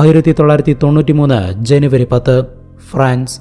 ആയിരത്തി തൊള്ളായിരത്തി തൊണ്ണൂറ്റി മൂന്ന് ജനുവരി പത്ത് ഫ്രാൻസ്.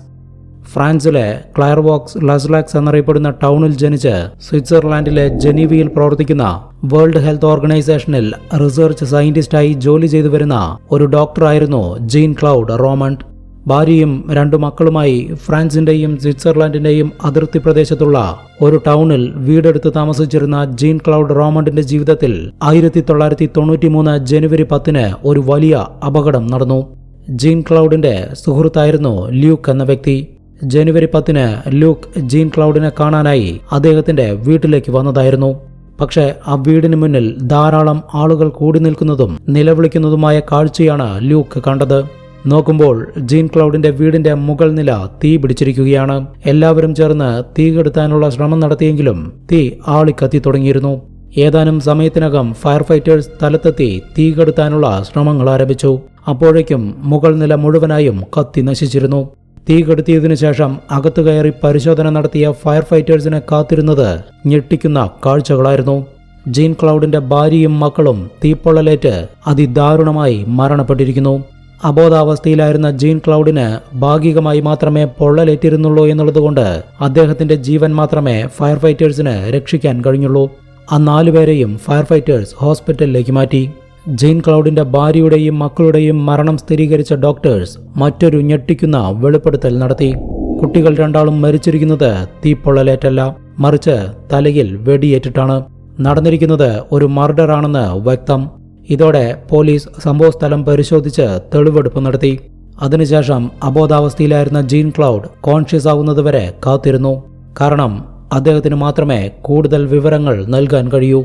ഫ്രാൻസിലെ ക്ലയർവോക്സ് ലസ്ലാക്സ് എന്നറിയപ്പെടുന്ന ടൗണിൽ ജനിച്ച് സ്വിറ്റ്സർലാൻഡിലെ ജനീവയിൽ പ്രവർത്തിക്കുന്ന വേൾഡ് ഹെൽത്ത് ഓർഗനൈസേഷനിൽ റിസർച്ച് സയന്റിസ്റ്റായി ജോലി ചെയ്തു വരുന്ന ഒരു ഡോക്ടറായിരുന്നു ജീൻ ക്ലൗഡ് റോമണ്ട്. ഭാര്യയും രണ്ടു മക്കളുമായി ഫ്രാൻസിന്റെയും സ്വിറ്റ്സർലാൻഡിന്റെയും അതിർത്തി പ്രദേശത്തുള്ള ഒരു ടൗണിൽ വീടെടുത്ത് താമസിച്ചിരുന്ന ജീൻ ക്ലൗഡ് റോമണ്ടിന്റെ ജീവിതത്തിൽ ആയിരത്തി തൊള്ളായിരത്തി തൊണ്ണൂറ്റി മൂന്ന് ജനുവരി പത്തിന് ഒരു വലിയ അപകടം നടന്നു. ജീൻ ക്ലൗഡിന്റെ സുഹൃത്തായിരുന്നു ല്യൂക്ക് എന്ന വ്യക്തി. ജനുവരി പത്തിന് ലൂക്ക് ജീൻ ക്ലൗഡിനെ കാണാനായി അദ്ദേഹത്തിന്റെ വീട്ടിലേക്ക് വന്നതായിരുന്നു. പക്ഷേ ആ വീടിന് മുന്നിൽ ധാരാളം ആളുകൾ കൂടി നിൽക്കുന്നതും നിലവിളിക്കുന്നതുമായ കാഴ്ചയാണ് ലൂക്ക് കണ്ടത്. നോക്കുമ്പോൾ ജീൻ ക്ലൗഡിന്റെ വീടിന്റെ മുകൾ നില തീ പിടിച്ചിരിക്കുകയാണ്. എല്ലാവരും ചേർന്ന് തീ കെടുത്താനുള്ള ശ്രമം നടത്തിയെങ്കിലും തീ ആളിക്കത്തി തുടങ്ങിയിരുന്നു. ഏതാനും സമയത്തിനകം ഫയർഫൈറ്റേഴ്സ് സ്ഥലത്തെത്തി തീ കെടുത്താനുള്ള ശ്രമങ്ങൾ ആരംഭിച്ചു. അപ്പോഴേക്കും മുകൾ നില മുഴുവനായും കത്തി നശിച്ചിരുന്നു. തീ കെടുത്തിയതിനു ശേഷം അകത്തു കയറി പരിശോധന നടത്തിയ ഫയർഫൈറ്റേഴ്സിനെ കാത്തിരുന്നത് ഞെട്ടിക്കുന്ന കാഴ്ചകളായിരുന്നു. ജീൻ ക്ലൗഡിന്റെ ഭാര്യയും മക്കളും തീപ്പൊള്ളലേറ്റ് അതിദാരുണമായി മരണപ്പെട്ടിരിക്കുന്നു. അബോധാവസ്ഥയിലായിരുന്ന ജീൻ ക്ലൗഡിന് ഭാഗികമായി മാത്രമേ പൊള്ളലേറ്റിരുന്നുള്ളൂ എന്നുള്ളതുകൊണ്ട് അദ്ദേഹത്തിന്റെ ജീവൻ മാത്രമേ ഫയർഫൈറ്റേഴ്സിന് രക്ഷിക്കാൻ കഴിഞ്ഞുള്ളൂ. ആ നാലുപേരെയും ഫയർഫൈറ്റേഴ്സ് ഹോസ്പിറ്റലിലേക്ക് മാറ്റി. ജെയിൻ ക്ലൗഡിന്റെ ഭാര്യയുടെയും മക്കളുടെയും മരണം സ്ഥിരീകരിച്ച ഡോക്ടേഴ്സ് മറ്റൊരു ഞെട്ടിക്കുന്ന വെളിപ്പെടുത്തൽ നടത്തി. കുട്ടികൾ രണ്ടാളും മരിച്ചിരിക്കുന്നത് തീപ്പൊള്ളലേറ്റല്ല മറിച്ച് തലയിൽ വെടിയേറ്റിട്ടാണ്. നടന്നിരിക്കുന്നത് ഒരു മർഡറാണെന്ന് വ്യക്തം. ഇതോടെ പോലീസ് സംഭവസ്ഥലം പരിശോധിച്ച് തെളിവെടുപ്പ് നടത്തി. അതിനുശേഷം അബോധാവസ്ഥയിലായിരുന്ന ജീൻ ക്ലൗഡ് കോൺഷ്യസ് ആവുന്നതുവരെ കാത്തിരുന്നു. കാരണം അദ്ദേഹത്തിന് മാത്രമേ കൂടുതൽ വിവരങ്ങൾ നൽകാൻ കഴിയൂ.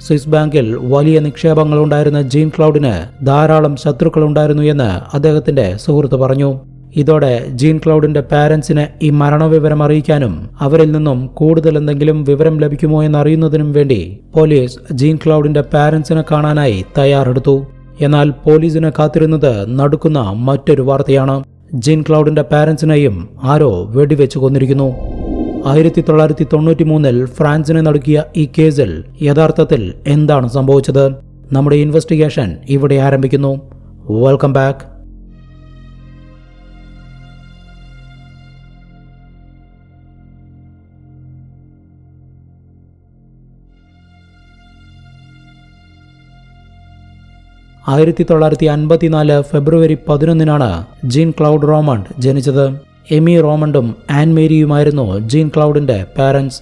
സ്വിസ് ബാങ്കിൽ വലിയ നിക്ഷേപങ്ങളുണ്ടായിരുന്ന ജീൻ ക്ലൗഡിന് ധാരാളം ശത്രുക്കളുണ്ടായിരുന്നു എന്ന് അദ്ദേഹത്തിന്റെ സുഹൃത്ത് പറഞ്ഞു. ഇതോടെ ജീൻ ക്ലൗഡിന്റെ പാരന്റ്സിനെ ഈ മരണവിവരം അറിയിക്കാനും അവരിൽ നിന്നും കൂടുതൽ എന്തെങ്കിലും വിവരം ലഭിക്കുമോ എന്നറിയുന്നതിനും വേണ്ടി പോലീസ് ജീൻ ക്ലൗഡിന്റെ പാരന്റ്സിനെ കാണാനായി തയ്യാറെടുത്തു. എന്നാൽ പോലീസിനെ കാത്തിരുന്നത് നടുക്കുന്ന മറ്റൊരു വാർത്തയാണ്. ജീൻ ക്ലൗഡിന്റെ പാരന്റ്സിനെയും ആരോ വെടിവെച്ച് കൊന്നിരിക്കുന്നു. ആയിരത്തി തൊള്ളായിരത്തി തൊണ്ണൂറ്റി മൂന്നിൽ ഫ്രാൻസിനെ നടുക്കിയ ഈ കേസിൽ യഥാർത്ഥത്തിൽ എന്താണ് സംഭവിച്ചത്? നമ്മുടെ ഇൻവെസ്റ്റിഗേഷൻ ഇവിടെ ആരംഭിക്കുന്നു. Welcome back. ആയിരത്തി തൊള്ളായിരത്തി അൻപത്തിനാല് ഫെബ്രുവരി പതിനൊന്നിനാണ് ജീൻ ക്ലൗഡ് റോമണ്ട് ജനിച്ചത്. എമി റോമണ്ടും ആൻ മേരിയുമായിരുന്നു ജീൻ ക്ലൗഡിന്റെ പാരൻസ്.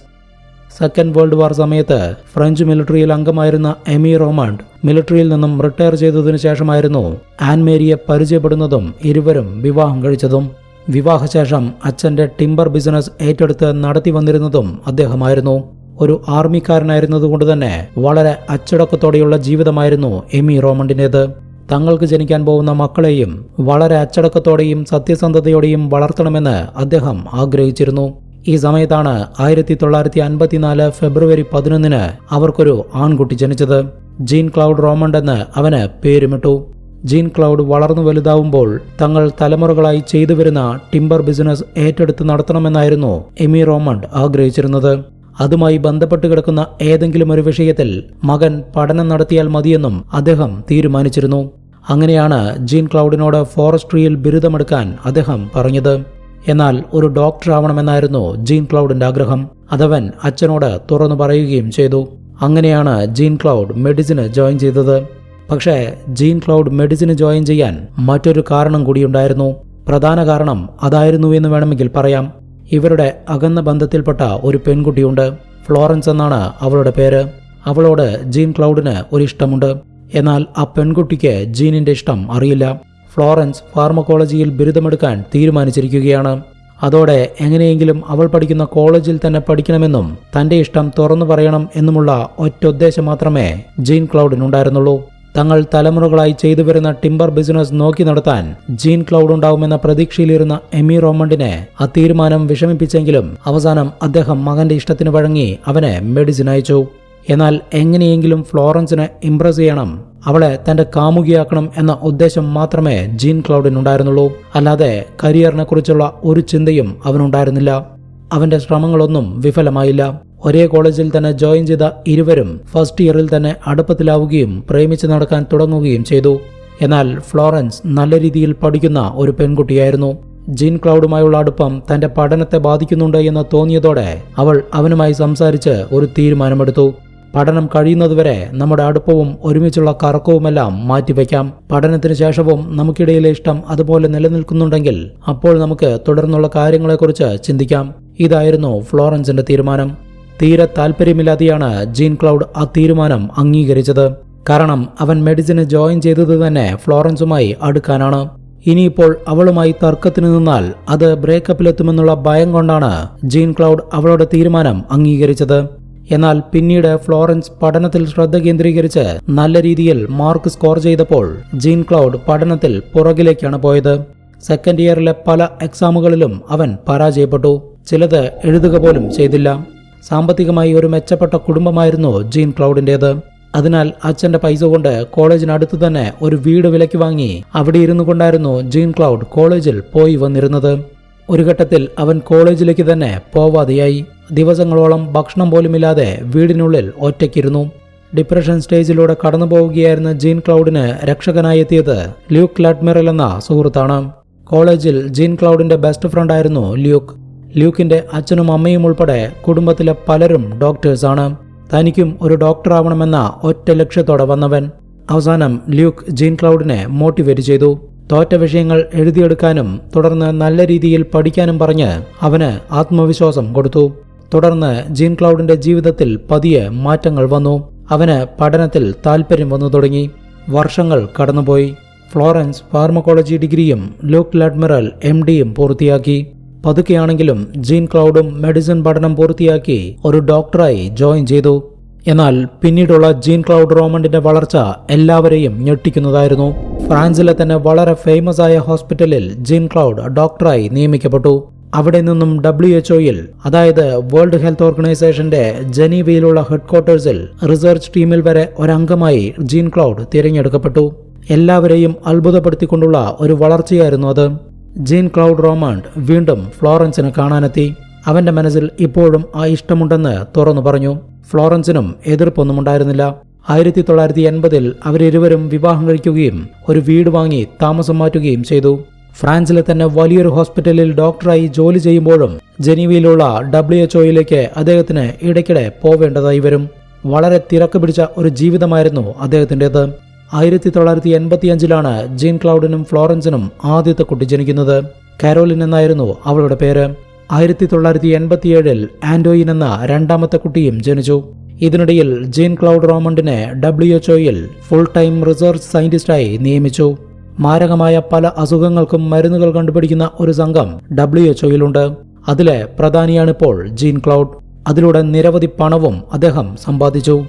സെക്കൻഡ് വേൾഡ് വാർ സമയത്ത് ഫ്രഞ്ച് മിലിറ്ററിയിൽ അംഗമായിരുന്ന എമി റോമണ്ട് മിലിറ്ററിയിൽ നിന്നും റിട്ടയർ ചെയ്തതിനു ശേഷമായിരുന്നു ആൻ മേരിയെ പരിചയപ്പെടുന്നതും ഇരുവരും വിവാഹം കഴിച്ചതും. വിവാഹശേഷം അച്ഛന്റെ ടിംബർ ബിസിനസ് ഏറ്റെടുത്ത് നടത്തി വന്നിരുന്നതും അദ്ദേഹമായിരുന്നു. ഒരു ആർമിക്കാരനായിരുന്നതുകൊണ്ട് തന്നെ വളരെ അച്ചടക്കത്തോടെയുള്ള ജീവിതമായിരുന്നു എമി റോമണ്ടിന്റേത്. തങ്ങൾക്ക് ജനിക്കാൻ പോകുന്ന മക്കളെയും വളരെ അച്ചടക്കത്തോടെയും സത്യസന്ധതയോടെയും വളർത്തണമെന്ന് അദ്ദേഹം ആഗ്രഹിച്ചിരുന്നു. ഈ സമയത്താണ് ആയിരത്തി തൊള്ളായിരത്തി അൻപത്തിനാല് ഫെബ്രുവരി പതിനൊന്നിന് അവർക്കൊരു ആൺകുട്ടി ജനിച്ചത്. ജീൻ ക്ലൗഡ് റോമണ്ട് എന്ന് അവന് പേരുമിട്ടു. ജീൻ ക്ലൗഡ് വളർന്നു വലുതാവുമ്പോൾ തങ്ങൾ തലമുറകളായി ചെയ്തു വരുന്ന ടിംബർ ബിസിനസ് ഏറ്റെടുത്ത് നടത്തണമെന്നായിരുന്നു എമി റോമണ്ട് ആഗ്രഹിച്ചിരുന്നത്. അതുമായി ബന്ധപ്പെട്ട് കിടക്കുന്ന ഏതെങ്കിലും ഒരു വിഷയത്തിൽ മകൻ പഠനം നടത്തിയാൽ മതിയെന്നും അദ്ദേഹം തീരുമാനിച്ചിരുന്നു. അങ്ങനെയാണ് ജീൻ ക്ലൗഡിനോട് ഫോറസ്ട്രിയിൽ ബിരുദമെടുക്കാൻ അദ്ദേഹം പറഞ്ഞത്. എന്നാൽ ഒരു ഡോക്ടർ ആവണമെന്നായിരുന്നു ജീൻ ക്ലൗഡിന്റെ ആഗ്രഹം. അതവൻ അച്ഛനോട് തുറന്നു പറയുകയും ചെയ്തു. അങ്ങനെയാണ് ജീൻ ക്ലൗഡ് മെഡിസിന് ജോയിൻ ചെയ്തത്. പക്ഷേ ജീൻ ക്ലൗഡ് മെഡിസിന് ജോയിൻ ചെയ്യാൻ മറ്റൊരു കാരണം കൂടിയുണ്ടായിരുന്നു. പ്രധാന കാരണം അതായിരുന്നു എന്ന് വേണമെങ്കിൽ പറയാം. ഇവരുടെ അകന്ന ബന്ധത്തിൽപ്പെട്ട ഒരു പെൺകുട്ടിയുണ്ട്. ഫ്ലോറൻസ് എന്നാണ് അവളുടെ പേര്. അവളോട് ജീൻ ക്ലൗഡിന് ഒരു ഇഷ്ടമുണ്ട്. എന്നാൽ ആ പെൺകുട്ടിക്ക് ജീനിന്റെ ഇഷ്ടം അറിയില്ല. ഫ്ലോറൻസ് ഫാർമക്കോളജിയിൽ ബിരുദമെടുക്കാൻ തീരുമാനിച്ചിരിക്കുകയാണ്. അതോടെ എങ്ങനെയെങ്കിലും അവൾ പഠിക്കുന്ന കോളേജിൽ തന്നെ പഠിക്കണമെന്നും തന്റെ ഇഷ്ടം തുറന്നു പറയണം എന്നുമുള്ള ഒറ്റ ഉദ്ദേശം മാത്രമേ ജീൻ ക്ലൗഡിനുണ്ടായിരുന്നുള്ളൂ. തങ്ങൾ തലമുറകളായി ചെയ്തു വരുന്ന ടിംബർ ബിസിനസ് നോക്കി നടത്താൻ ജീൻ ക്ലൗഡ് ഉണ്ടാവുമെന്ന പ്രതീക്ഷയിലിരുന്ന എമി റോമണ്ടിനെ ആ തീരുമാനം വിഷമിപ്പിച്ചെങ്കിലും അവസാനം അദ്ദേഹം മകന്റെ ഇഷ്ടത്തിന് വഴങ്ങി അവനെ മെഡിസിൻ അയച്ചു. എന്നാൽ എങ്ങനെയെങ്കിലും ഫ്ലോറൻസിനെ ഇംപ്രസ് ചെയ്യണം അവളെ തന്റെ കാമുകിയാക്കണം എന്ന ഉദ്ദേശം മാത്രമേ ജീൻ ക്ലൗഡിനുണ്ടായിരുന്നുള്ളൂ. അല്ലാതെ കരിയറിനെ കുറിച്ചുള്ള ഒരു ചിന്തയും അവനുണ്ടായിരുന്നില്ല. അവന്റെ ശ്രമങ്ങളൊന്നും വിഫലമായില്ല. ഒരേ കോളേജിൽ തന്നെ ജോയിൻ ചെയ്ത ഇരുവരും ഫസ്റ്റ് ഇയറിൽ തന്നെ അടുപ്പത്തിലാവുകയും പ്രേമിച്ച് നടക്കാൻ തുടങ്ങുകയും ചെയ്തു. എന്നാൽ ഫ്ലോറൻസ് നല്ല രീതിയിൽ പഠിക്കുന്ന ഒരു പെൺകുട്ടിയായിരുന്നു. ജീൻ ക്ലൗഡുമായുള്ള അടുപ്പം തന്റെ പഠനത്തെ ബാധിക്കുന്നുണ്ട് എന്ന് തോന്നിയതോടെ അവൾ അവനുമായി സംസാരിച്ച് ഒരു തീരുമാനമെടുത്തു. പഠനം കഴിയുന്നതുവരെ നമ്മുടെ അടുപ്പവും ഒരുമിച്ചുള്ള കറക്കവുമെല്ലാം മാറ്റിവെക്കാം. പഠനത്തിന് ശേഷവും നമുക്കിടയിലെ ഇഷ്ടം അതുപോലെ നിലനിൽക്കുന്നുണ്ടെങ്കിൽ അപ്പോൾ നമുക്ക് തുടർന്നുള്ള കാര്യങ്ങളെക്കുറിച്ച് ചിന്തിക്കാം. ഇതായിരുന്നു ഫ്ലോറൻസിന്റെ തീരുമാനം. തീരെ താല്പര്യമില്ലാതെയാണ് ജീൻ ക്ലൗഡ് ആ തീരുമാനം അംഗീകരിച്ചത്. കാരണം അവൻ മെഡിസിന് ജോയിൻ ചെയ്തത് തന്നെ ഫ്ലോറൻസുമായി അടുക്കാനാണ്. ഇനിയിപ്പോൾ അവളുമായി തർക്കത്തിന് നിന്നാൽ അത് ബ്രേക്കപ്പിലെത്തുമെന്നുള്ള ഭയം കൊണ്ടാണ് ജീൻ ക്ലൗഡ് അവളുടെ തീരുമാനം അംഗീകരിച്ചത്. എന്നാൽ പിന്നീട് ഫ്ലോറൻസ് പഠനത്തിൽ ശ്രദ്ധ കേന്ദ്രീകരിച്ച് നല്ല രീതിയിൽ മാർക്ക് സ്കോർ ചെയ്തപ്പോൾ ജീൻ ക്ലൗഡ് പഠനത്തിൽ പുറകിലേക്കാണ് പോയത്. സെക്കൻഡ് ഇയറിലെ പല എക്സാമുകളിലും അവൻ പരാജയപ്പെട്ടു. ചിലത് എഴുതുക പോലും ചെയ്തില്ല. സാമ്പത്തികമായി ഒരു മെച്ചപ്പെട്ട കുടുംബമായിരുന്നു ജീൻ ക്ലൗഡിന്റേത്. അതിനാൽ അച്ഛന്റെ പൈസ കൊണ്ട് കോളേജിനടുത്ത് തന്നെ ഒരു വീട് വിലയ്ക്ക് വാങ്ങി അവിടെ ഇരുന്നു കൊണ്ടായിരുന്നു ജീൻ ക്ലൗഡ് കോളേജിൽ പോയി വന്നിരുന്നത്. ഒരു ഘട്ടത്തിൽ അവൻ കോളേജിലേക്ക് തന്നെ പോവാതെയായി. ദിവസങ്ങളോളം ഭക്ഷണം പോലുമില്ലാതെ വീടിനുള്ളിൽ ഒറ്റയ്ക്കിരുന്നു. ഡിപ്രഷൻ സ്റ്റേജിലൂടെ കടന്നു പോവുകയായിരുന്ന ജീൻ ക്ലൗഡിന് രക്ഷകനായി എത്തിയത് ല്യൂക്ക് ലഡ്മിറൽ എന്ന സുഹൃത്താണ്. കോളേജിൽ ജീൻ ക്ലൗഡിന്റെ ബെസ്റ്റ് ഫ്രണ്ടായിരുന്നു ല്യൂക്ക്. ല്യൂക്കിന്റെ അച്ഛനും അമ്മയും ഉൾപ്പെടെ കുടുംബത്തിലെ പലരും ഡോക്ടേഴ്സാണ് തനിക്കും ഒരു ഡോക്ടറാവണമെന്ന ഒറ്റ ലക്ഷ്യത്തോടെ വന്നവൻ. അവസാനം ല്യൂക്ക് ജീൻ ക്ലൗഡിനെ മോട്ടിവേറ്റ് ചെയ്തു. തോറ്റ വിഷയങ്ങൾ എഴുതിയെടുക്കാനും തുടർന്ന് നല്ല രീതിയിൽ പഠിക്കാനും പറഞ്ഞ് അവന് ആത്മവിശ്വാസം കൊടുത്തു. തുടർന്ന് ജീൻ ക്ലൗഡിന്റെ ജീവിതത്തിൽ പതിയെ മാറ്റങ്ങൾ വന്നു. അവന് പഠനത്തിൽ താല്പര്യം വന്നു തുടങ്ങി. വർഷങ്ങൾ കടന്നുപോയി. ഫ്ലോറൻസ് ഫാർമക്കോളജി ഡിഗ്രിയും ലൂക്ക് ലഡ്മിറൽ എം ഡിയും പൂർത്തിയാക്കി. പതുക്കെയാണെങ്കിലും ജീൻ ക്ലൗഡും മെഡിസിൻ പഠനം പൂർത്തിയാക്കി ഒരു ഡോക്ടറായി ജോയിൻ ചെയ്തു. എന്നാൽ പിന്നീടുള്ള ജീൻ ക്ലൗഡ് റോമണ്ടിന്റെ വളർച്ച എല്ലാവരെയും ഞെട്ടിക്കുന്നതായിരുന്നു. ഫ്രാൻസിലെ തന്നെ വളരെ ഫേമസ് ആയ ഹോസ്പിറ്റലിൽ ജീൻ ക്ലൗഡ് ഡോക്ടറായി നിയമിക്കപ്പെട്ടു. അവിടെ നിന്നും ഡബ്ല്യു എച്ച് ഒയിൽ അതായത് വേൾഡ് ഹെൽത്ത് ഓർഗനൈസേഷന്റെ ജനീവയിലുള്ള ഹെഡ്ക്വാർട്ടേഴ്സിൽ റിസർച്ച് ടീമിൽ വരെ ഒരംഗമായി ജീൻ ക്ലൗഡ് തിരഞ്ഞെടുക്കപ്പെട്ടു. എല്ലാവരെയും അത്ഭുതപ്പെടുത്തിക്കൊണ്ടുള്ള ഒരു വളർച്ചയായിരുന്നു അത്. ജീൻ ക്ലൗഡ് റോമാണ്ട് വീണ്ടും ഫ്ലോറൻസിനെ കാണാനെത്തി. അവന്റെ മനസ്സിൽ ഇപ്പോഴും ആ ഇഷ്ടമുണ്ടെന്ന് തുറന്നു പറഞ്ഞു. ഫ്ലോറൻസിനും എതിർപ്പൊന്നും ഉണ്ടായിരുന്നില്ല. ആയിരത്തി തൊള്ളായിരത്തി എൺപതിൽ അവരിരുവരും വിവാഹം കഴിക്കുകയും ഒരു വീട് വാങ്ങി താമസം മാറ്റുകയും ചെയ്തു. ഫ്രാൻസിലെ തന്നെ വലിയൊരു ഹോസ്പിറ്റലിൽ ഡോക്ടറായി ജോലി ചെയ്യുമ്പോഴും ജനീവയിലുള്ള ഡബ്ല്യു എച്ച് ഒയിലേക്ക് അദ്ദേഹത്തിന് ഇടയ്ക്കിടെ പോവേണ്ടതായി വരും. വളരെ തിരക്ക് പിടിച്ച ഒരു ജീവിതമായിരുന്നു അദ്ദേഹത്തിന്റെത്. ആയിരത്തി തൊള്ളായിരത്തി എൺപത്തിയഞ്ചിലാണ് ജീൻ ക്ലൗഡിനും ഫ്ലോറൻസിനും ആദ്യത്തെ കുട്ടി ജനിക്കുന്നത്. കാരോലിൻ എന്നായിരുന്നു അവളുടെ പേര്. ആയിരത്തി തൊള്ളായിരത്തി എൺപത്തിയേഴിൽ ആൻഡോയിൻ എന്ന രണ്ടാമത്തെ കുട്ടിയും ജനിച്ചു. ഇതിനിടയിൽ ജീൻ ക്ലൗഡ് റോമണ്ടിനെ ഡബ്ല്യു എച്ച്ഒയിൽ ഫുൾ ടൈം റിസർച്ച് സയന്റിസ്റ്റായി നിയമിച്ചു. മാരകമായ പല അസുഖങ്ങൾക്കും മരുന്നുകൾ കണ്ടുപിടിക്കുന്ന ഒരു സംഘം ഡബ്ല്യു എച്ച്ഒയിലുണ്ട് അതിലെ പ്രധാനിയാണിപ്പോൾ ജീൻ ക്ലൗഡ്. അതിലൂടെ നിരവധി പണവും അദ്ദേഹം സമ്പാദിച്ചു.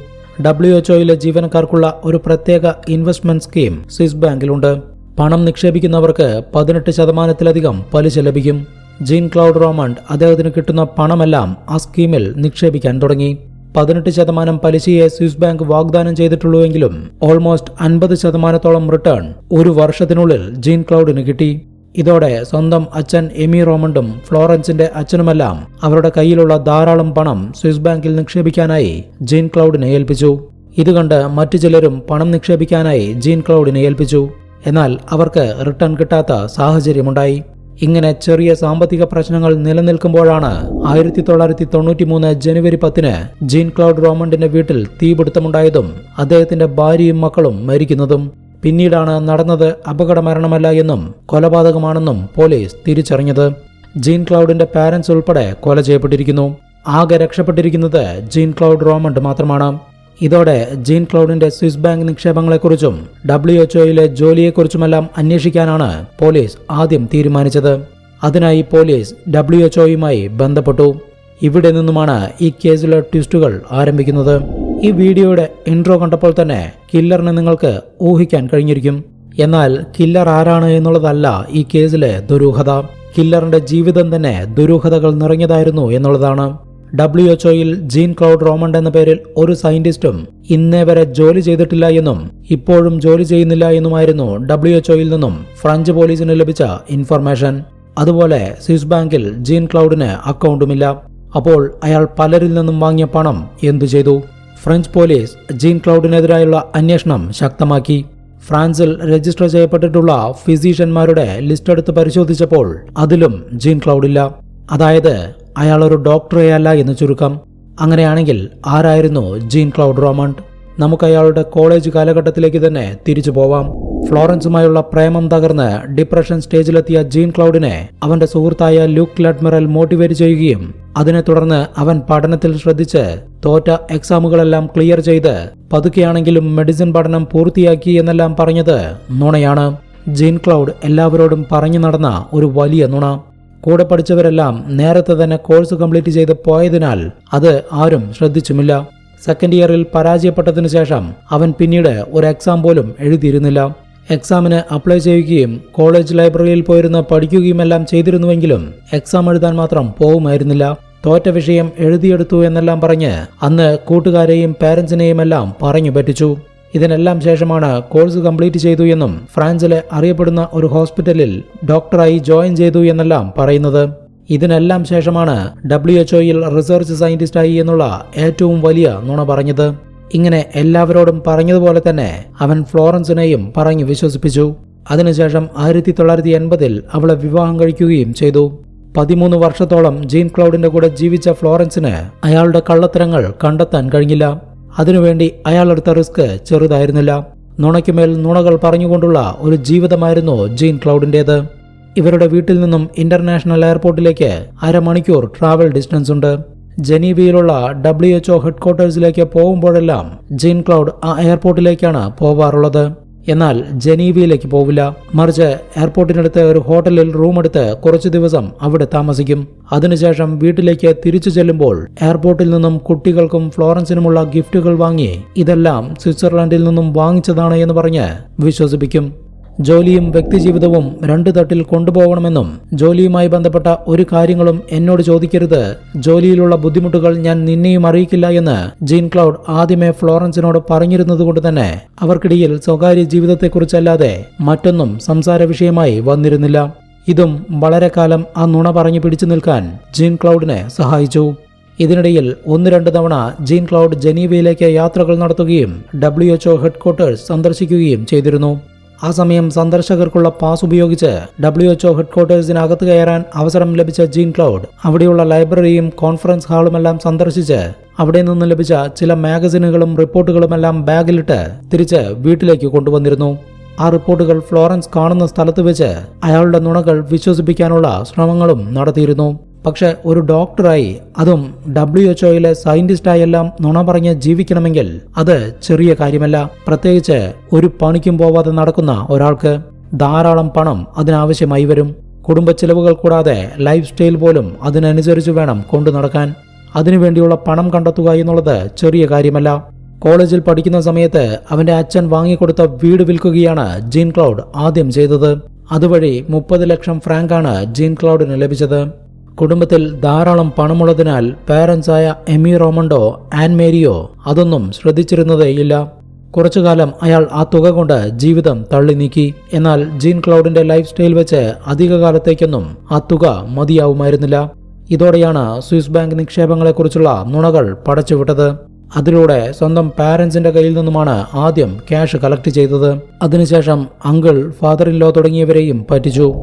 ഡബ്ല്യു എച്ച്ഒയിലെ ജീവനക്കാർക്കുള്ള ഒരു പ്രത്യേക ഇൻവെസ്റ്റ്മെന്റ് സ്കീം സ്വിസ് ബാങ്കിലുണ്ട് പണം നിക്ഷേപിക്കുന്നവർക്ക് പതിനെട്ട് ശതമാനത്തിലധികം പലിശ ലഭിക്കും. ജീൻ ക്ലൗഡ് റോമണ്ട് അദ്ദേഹത്തിന് കിട്ടുന്ന പണമെല്ലാം ആ സ്കീമിൽ നിക്ഷേപിക്കാൻ തുടങ്ങി. പതിനെട്ട് ശതമാനം പലിശയെ സ്വിസ് ബാങ്ക് വാഗ്ദാനം ചെയ്തിട്ടുള്ളൂവെങ്കിലും ഓൾമോസ്റ്റ് അൻപത് ശതമാനത്തോളം റിട്ടേൺ ഒരു വർഷത്തിനുള്ളിൽ ജീൻ ക്ലൗഡിന് കിട്ടി. ഇതോടെ സ്വന്തം അച്ഛൻ എമി റോമണ്ടും ഫ്ലോറൻസിന്റെ അച്ഛനുമെല്ലാം അവരുടെ കയ്യിലുള്ള ധാരാളം പണം സ്വിസ് ബാങ്കിൽ നിക്ഷേപിക്കാനായി ജീൻ ക്ലൗഡിനെ ഏൽപ്പിച്ചു. ഇത് കണ്ട് മറ്റു ചിലരും പണം നിക്ഷേപിക്കാനായി ജീൻ ക്ലൗഡിനെ ഏൽപ്പിച്ചു. എന്നാൽ അവർക്ക് റിട്ടേൺ കിട്ടാത്ത സാഹചര്യമുണ്ടായി. ഇങ്ങനെ ചെറിയ സാമ്പത്തിക പ്രശ്നങ്ങൾ നിലനിൽക്കുമ്പോഴാണ് ആയിരത്തി തൊള്ളായിരത്തി തൊണ്ണൂറ്റി മൂന്ന് ജനുവരി പത്തിന് ജീൻ ക്ലൗഡ് റോമണ്ടിന്റെ വീട്ടിൽ തീപിടുത്തമുണ്ടായതും അദ്ദേഹത്തിന്റെ ഭാര്യയും മക്കളും മരിക്കുന്നതും. പിന്നീടാണ് നടന്നത് അപകടമരണമല്ല എന്നും കൊലപാതകമാണെന്നും പോലീസ് തിരിച്ചറിഞ്ഞത്. ജീൻ ക്ലൗഡിന്റെ പാരന്റ്സ് ഉൾപ്പെടെ കൊല ചെയ്യപ്പെട്ടിരിക്കുന്നു. ആകെ രക്ഷപ്പെട്ടിരിക്കുന്നത് ജീൻ ക്ലൗഡ് റോമണ്ട് മാത്രമാണ്. ഇതോടെ ജീൻ ക്ലൗഡിന്റെ സ്വിസ് ബാങ്ക് നിക്ഷേപങ്ങളെക്കുറിച്ചും ഡബ്ല്യു എച്ച്ഒയിലെ ജോലിയെക്കുറിച്ചുമെല്ലാം അന്വേഷിക്കാനാണ് പോലീസ് ആദ്യം തീരുമാനിച്ചത്. അതിനായി പോലീസ് ഡബ്ല്യു എച്ച്ഒയുമായി ബന്ധപ്പെട്ടു. ഇവിടെ നിന്നുമാണ് ഈ കേസിലെ ട്വിസ്റ്റുകൾ ആരംഭിക്കുന്നത്. ഈ വീഡിയോയുടെ ഇൻട്രോ കണ്ടപ്പോൾ തന്നെ കില്ലറിനെ നിങ്ങൾക്ക് ഊഹിക്കാൻ കഴിഞ്ഞിരിക്കും. എന്നാൽ കില്ലർ ആരാണ് എന്നുള്ളതല്ല ഈ കേസിലെ ദുരൂഹത. കില്ലറിന്റെ ജീവിതം തന്നെ ദുരൂഹതകൾ നിറഞ്ഞതായിരുന്നു എന്നുള്ളതാണ്. ഡബ്ല്യു എച്ച്ഒയിൽ ജീൻ ക്ലൗഡ് റോമണ്ട് എന്ന പേരിൽ ഒരു സയന്റിസ്റ്റും ഇന്നേ വരെ ജോലി ചെയ്തിട്ടില്ല എന്നും ഇപ്പോഴും ജോലി ചെയ്യുന്നില്ല എന്നുമായിരുന്നു ഡബ്ല്യു എച്ച്ഒയിൽ നിന്നും ഫ്രഞ്ച് പോലീസിന് ലഭിച്ച ഇൻഫർമേഷൻ അതുപോലെ സ്വിസ് ബാങ്കിൽ ജീൻ ക്ലൗഡിന് അക്കൗണ്ടുമില്ല അപ്പോൾ അയാൾ പലരിൽ നിന്നും വാങ്ങിയ പണം എന്തു ചെയ്തു? ഫ്രഞ്ച് പോലീസ് ജീൻ ക്ലൗഡിനെതിരായുള്ള അന്വേഷണം ശക്തമാക്കി. ഫ്രാൻസിൽ രജിസ്റ്റർ ചെയ്യപ്പെട്ടിട്ടുള്ള ഫിസീഷ്യന്മാരുടെ ലിസ്റ്റ് എടുത്ത് പരിശോധിച്ചപ്പോൾ അതിലും ജീൻ ക്ലൗഡില്ല. അതായത് അയാൾ ഒരു ഡോക്ടറേ അല്ല എന്ന് ചുരുക്കം. അങ്ങനെയാണെങ്കിൽ ആരായിരുന്നു ജീൻ ക്ലൗഡ് റോമണ്ട്? നമുക്ക് അയാളുടെ കോളേജ് കാലഘട്ടത്തിലേക്ക് തന്നെ തിരിച്ചു പോവാം. ഫ്ലോറൻസുമായുള്ള പ്രേമം തകർന്ന് ഡിപ്രഷൻ സ്റ്റേജിലെത്തിയ ജീൻ ക്ലൗഡിനെ അവന്റെ സുഹൃത്തായ ലൂക്ക് ലഡ്മിറൽ മോട്ടിവേറ്റ് ചെയ്യുകയും അതിനെ തുടർന്ന് അവൻ പഠനത്തിൽ ശ്രദ്ധിച്ച് തോറ്റ എക്സാമുകളെല്ലാം ക്ലിയർ ചെയ്ത് പതുക്കെയാണെങ്കിലും മെഡിസിൻ പഠനം പൂർത്തിയാക്കി എന്നെല്ലാം പറഞ്ഞത് നുണയാണ്. ജീൻ ക്ലൗഡ് എല്ലാവരോടും പറഞ്ഞു നടന്ന ഒരു വലിയ നുണ. കൂടെ പഠിച്ചവരെല്ലാം നേരത്തെ തന്നെ കോഴ്സ് കംപ്ലീറ്റ് ചെയ്ത് പോയതിനാൽ അത് ആരും ശ്രദ്ധിച്ചുമില്ല. സെക്കൻഡ് ഇയറിൽ പരാജയപ്പെട്ടതിനു ശേഷം അവൻ പിന്നീട് ഒരു എക്സാം പോലും എഴുതിയിരുന്നില്ല. എക്സാമിന് അപ്ലൈ ചെയ്യുകയും കോളേജ് ലൈബ്രറിയിൽ പോയിരുന്ന് പഠിക്കുകയുമെല്ലാം ചെയ്തിരുന്നുവെങ്കിലും എക്സാം എഴുതാൻ മാത്രം പോവുമായിരുന്നില്ല. തോറ്റ വിഷയം എഴുതിയെടുത്തു എന്നെല്ലാം പറഞ്ഞ് അന്ന് കൂട്ടുകാരെയും പാരന്റ്സിനെയും എല്ലാം പറഞ്ഞു പറ്റിച്ചു. ഇതിനെല്ലാം ശേഷമാണ് കോഴ്സ് കംപ്ലീറ്റ് ചെയ്തു എന്നും ഫ്രാൻസിലെ അറിയപ്പെടുന്ന ഒരു ഹോസ്പിറ്റലിൽ ഡോക്ടറായി ജോയിൻ ചെയ്തു എന്നെല്ലാം പറയുന്നത്. ഇതിനെല്ലാം ശേഷമാണ് ഡബ്ല്യു എച്ച്ഒയിൽ റിസർച്ച് സയന്റിസ്റ്റായി എന്നുള്ള ഏറ്റവും വലിയ നുണ പറഞ്ഞത്. ഇങ്ങനെ എല്ലാവരോടും പറഞ്ഞതുപോലെ തന്നെ അവൻ ഫ്ലോറൻസിനെയും പറഞ്ഞു വിശ്വസിപ്പിച്ചു. അതിനുശേഷം ആയിരത്തി തൊള്ളായിരത്തി എൺപതിൽ അവളെ വിവാഹം കഴിക്കുകയും ചെയ്തു. പതിമൂന്ന് വർഷത്തോളം ജീൻ ക്ലൗഡിന്റെ കൂടെ ജീവിച്ച ഫ്ലോറൻസിന് അയാളുടെ കള്ളത്തരങ്ങൾ കണ്ടെത്താൻ കഴിഞ്ഞില്ല. അതിനുവേണ്ടി അയാളെടുത്ത റിസ്ക് ചെറുതായിരുന്നില്ല. നുണയ്ക്കുമേൽ നുണകൾ പറഞ്ഞുകൊണ്ടുള്ള ഒരു ജീവിതമായിരുന്നു ജീൻ ക്ലൗഡിന്റേത് ഇവരുടെ വീട്ടിൽ നിന്നും ഇന്റർനാഷണൽ എയർപോർട്ടിലേക്ക് അരമണിക്കൂർ ട്രാവൽ ഡിസ്റ്റൻസ് ഉണ്ട്. ജനീവയിലുള്ള ഡബ്ല്യു എച്ച്ഒ ഹെഡ്ക്വാർട്ടേഴ്സിലേക്ക് പോകുമ്പോഴെല്ലാം ജീൻ ക്ലൗഡ് ആ എയർപോർട്ടിലേക്കാണ് പോവാറുള്ളത്. എന്നാൽ ജനീവയിലേക്ക് പോവില്ല. മറിച്ച് എയർപോർട്ടിനടുത്ത് ഒരു ഹോട്ടലിൽ റൂം എടുത്ത് കുറച്ചു ദിവസം അവിടെ താമസിക്കും. അതിനുശേഷം വീട്ടിലേക്ക് തിരിച്ചു ചെല്ലുമ്പോൾ എയർപോർട്ടിൽ നിന്നും കുട്ടികൾക്കും ഫ്ലോറൻസിനുമുള്ള ഗിഫ്റ്റുകൾ വാങ്ങി ഇതെല്ലാം സ്വിറ്റ്സർലാൻഡിൽ നിന്നും വാങ്ങിച്ചതാണ് എന്ന് പറഞ്ഞ് വിശ്വസിപ്പിക്കും. ജോലിയും വ്യക്തിജീവിതവും രണ്ടു തട്ടിൽ കൊണ്ടുപോകണമെന്നും ജോലിയുമായി ബന്ധപ്പെട്ട ഒരു കാര്യങ്ങളും എന്നോട് ചോദിക്കരുത്. ജോലിയിലുള്ള ബുദ്ധിമുട്ടുകൾ ഞാൻ നിന്നെയും അറിയിക്കില്ല എന്ന് ജീൻ ക്ലൗഡ് ആദ്യമേ ഫ്ലോറൻസിനോട് പറഞ്ഞിരുന്നതുകൊണ്ട് തന്നെ അവർക്കിടയിൽ സ്വകാര്യ ജീവിതത്തെക്കുറിച്ചല്ലാതെ മറ്റൊന്നും സംസാര വിഷയമായി വന്നിരുന്നില്ല. ഇതും വളരെ കാലം ആ നുണ പറഞ്ഞു പിടിച്ചു നിൽക്കാൻ ജീൻ ക്ലൗഡിനെ സഹായിച്ചു. ഇതിനിടയിൽ ഒന്ന് രണ്ട് തവണ ജീൻ ക്ലൗഡ് ജനീവയിലേക്ക് യാത്രകൾ നടത്തുകയും ഡബ്ല്യു എച്ച്ഒ ഹെഡ്ക്വാർട്ടേഴ്സ് സന്ദർശിക്കുകയും ചെയ്തിരുന്നു. ആ സമയം സന്ദർശകർക്കുള്ള പാസ് ഉപയോഗിച്ച് ഡബ്ല്യു എച്ച്ഒ ഹെഡ്ക്വാർട്ടേഴ്സിനകത്ത് കയറാൻ അവസരം ലഭിച്ച ജീൻ ക്ലൗഡ് അവിടെയുള്ള ലൈബ്രറിയും കോൺഫറൻസ് ഹാളുമെല്ലാം സന്ദർശിച്ച് അവിടെ നിന്ന് ലഭിച്ച ചില മാഗസിനുകളും റിപ്പോർട്ടുകളുമെല്ലാം ബാഗിലിട്ട് തിരിച്ച് വീട്ടിലേക്ക് കൊണ്ടുവന്നിരുന്നു. ആ റിപ്പോർട്ടുകൾ ഫ്ലോറൻസ് കാണുന്ന സ്ഥലത്ത് വെച്ച് അയാളുടെ നുണകൾ വിശ്വസിപ്പിക്കാനുള്ള ശ്രമങ്ങളും നടത്തിയിരുന്നു. പക്ഷെ ഒരു ഡോക്ടറായി അതും ഡബ്ല്യു എച്ച് ഒയിലെ സയന്റിസ്റ്റായെല്ലാം നുണ പറഞ്ഞ് ജീവിക്കണമെങ്കിൽ അത് ചെറിയ കാര്യമല്ല. പ്രത്യേകിച്ച് ഒരു പണിക്കും പോവാതെ നടക്കുന്ന ഒരാൾക്ക് ധാരാളം പണം അതിനാവശ്യമായി വരും. കുടുംബ ചെലവുകൾ കൂടാതെ ലൈഫ് സ്റ്റൈൽ പോലും അതിനനുസരിച്ച് വേണം കൊണ്ടു നടക്കാൻ. അതിനുവേണ്ടിയുള്ള പണം കണ്ടെത്തുക എന്നുള്ളത് ചെറിയ കാര്യമല്ല. കോളേജിൽ പഠിക്കുന്ന സമയത്ത് അവന്റെ അച്ഛൻ വാങ്ങിക്കൊടുത്ത വീട് വിൽക്കുകയാണ് ജീൻ ക്ലൗഡ് ആദ്യം ചെയ്തത്. അതുവഴി മുപ്പത് ലക്ഷം ഫ്രാങ്കാണ് ജീൻ ക്ലൗഡിന് ലഭിച്ചത്. കുടുംബത്തിൽ ധാരാളം പണമുള്ളതിനാൽ പാരൻസായ എമി റോമണ്ടോ ആൻ മേരിയോ അതൊന്നും ശ്രദ്ധിച്ചിരുന്നതേയില്ല. കുറച്ചുകാലം അയാൾ ആ തുക കൊണ്ട് ജീവിതം തള്ളി നീക്കി എന്നാൽ ജീൻ ക്ലൗഡിന്റെ ലൈഫ് സ്റ്റൈൽ വെച്ച് അധികകാലത്തേക്കൊന്നും ആ തുക മതിയാവുമായിരുന്നില്ല. ഇതോടെയാണ് സ്വിസ് ബാങ്ക് നിക്ഷേപങ്ങളെക്കുറിച്ചുള്ള നുണകൾ പടച്ചുവിട്ടത്. അതിലൂടെ സ്വന്തം പാരൻസിന്റെ കയ്യിൽ നിന്നുമാണ് ആദ്യം ക്യാഷ് കളക്ട് ചെയ്തത്. അതിനുശേഷം അങ്കിൾ ഫാദർ ഇൻ ലോ തുടങ്ങിയവരെയും പറ്റിച്ചു.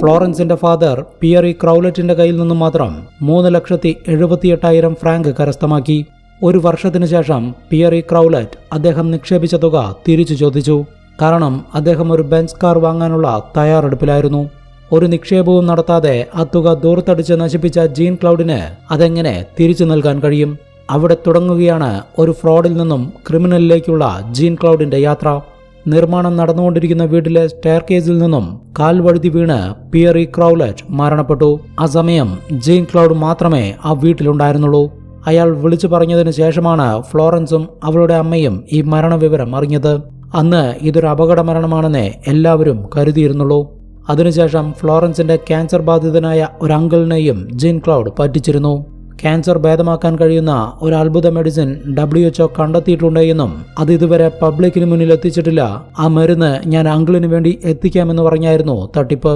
ഫ്ലോറൻസിന്റെ ഫാദർ പിയറി ക്രൗലറ്റിന്റെ കയ്യിൽ നിന്നും മാത്രം മൂന്ന് ലക്ഷത്തി എഴുപത്തിയെട്ടായിരം ഫ്രാങ്ക് കരസ്ഥമാക്കി. ഒരു വർഷത്തിനു ശേഷം പിയറി ക്രൗലറ്റ് അദ്ദേഹം നിക്ഷേപിച്ച തുക തിരിച്ചു ചോദിച്ചു. കാരണം അദ്ദേഹം ഒരു ബെഞ്ച് കാർ വാങ്ങാനുള്ള തയ്യാറെടുപ്പിലായിരുന്നു. ഒരു നിക്ഷേപവും നടത്താതെ ആ തുക ദൂർത്തടിച്ച് നശിപ്പിച്ച ജീൻ ക്ലൗഡിന് അതെങ്ങനെ തിരിച്ചു നൽകാൻ കഴിയും? അവിടെ തുടങ്ങുകയാണ് ഒരു ഫ്രോഡിൽ നിന്നും ക്രിമിനലിലേക്കുള്ള ജീൻ ക്ലൗഡിന്റെ യാത്ര. നിർമ്മാണം നടന്നുകൊണ്ടിരിക്കുന്ന വീട്ടിലെ സ്റ്റെയർ കേസിൽ നിന്നും കാൽ വഴുതി വീണ് പിയറി ക്രൗലറ്റ് മരണപ്പെട്ടു. ആ സമയം ജീൻ ക്ലൗഡ് മാത്രമേ ആ വീട്ടിലുണ്ടായിരുന്നുള്ളൂ. അയാൾ വിളിച്ചു പറഞ്ഞതിന് ശേഷമാണ് ഫ്ലോറൻസും അവളുടെ അമ്മയും ഈ മരണവിവരം അറിഞ്ഞത്. അന്ന് ഇതൊരു അപകട മരണമാണെന്നേ എല്ലാവരും കരുതിയിരുന്നുള്ളൂ. അതിനുശേഷം ഫ്ലോറൻസിന്റെ ക്യാൻസർ ബാധിതനായ ഒരു അങ്കിളിനെയും ജീൻ ക്ലൗഡ് പറ്റിച്ചിരുന്നു. ക്യാൻസർ ഭേദമാക്കാൻ കഴിയുന്ന ഒരു അത്ഭുത മെഡിസിൻ ഡബ്ല്യു എച്ച്ഒ കണ്ടെത്തിയിട്ടുണ്ട് എന്നും അത് ഇതുവരെ പബ്ലിക്കിന് മുന്നിൽ എത്തിച്ചിട്ടില്ല. ആ മരുന്ന് ഞാൻ അങ്കിളിന് വേണ്ടി എത്തിക്കാമെന്ന് പറഞ്ഞായിരുന്നു തട്ടിപ്പ്.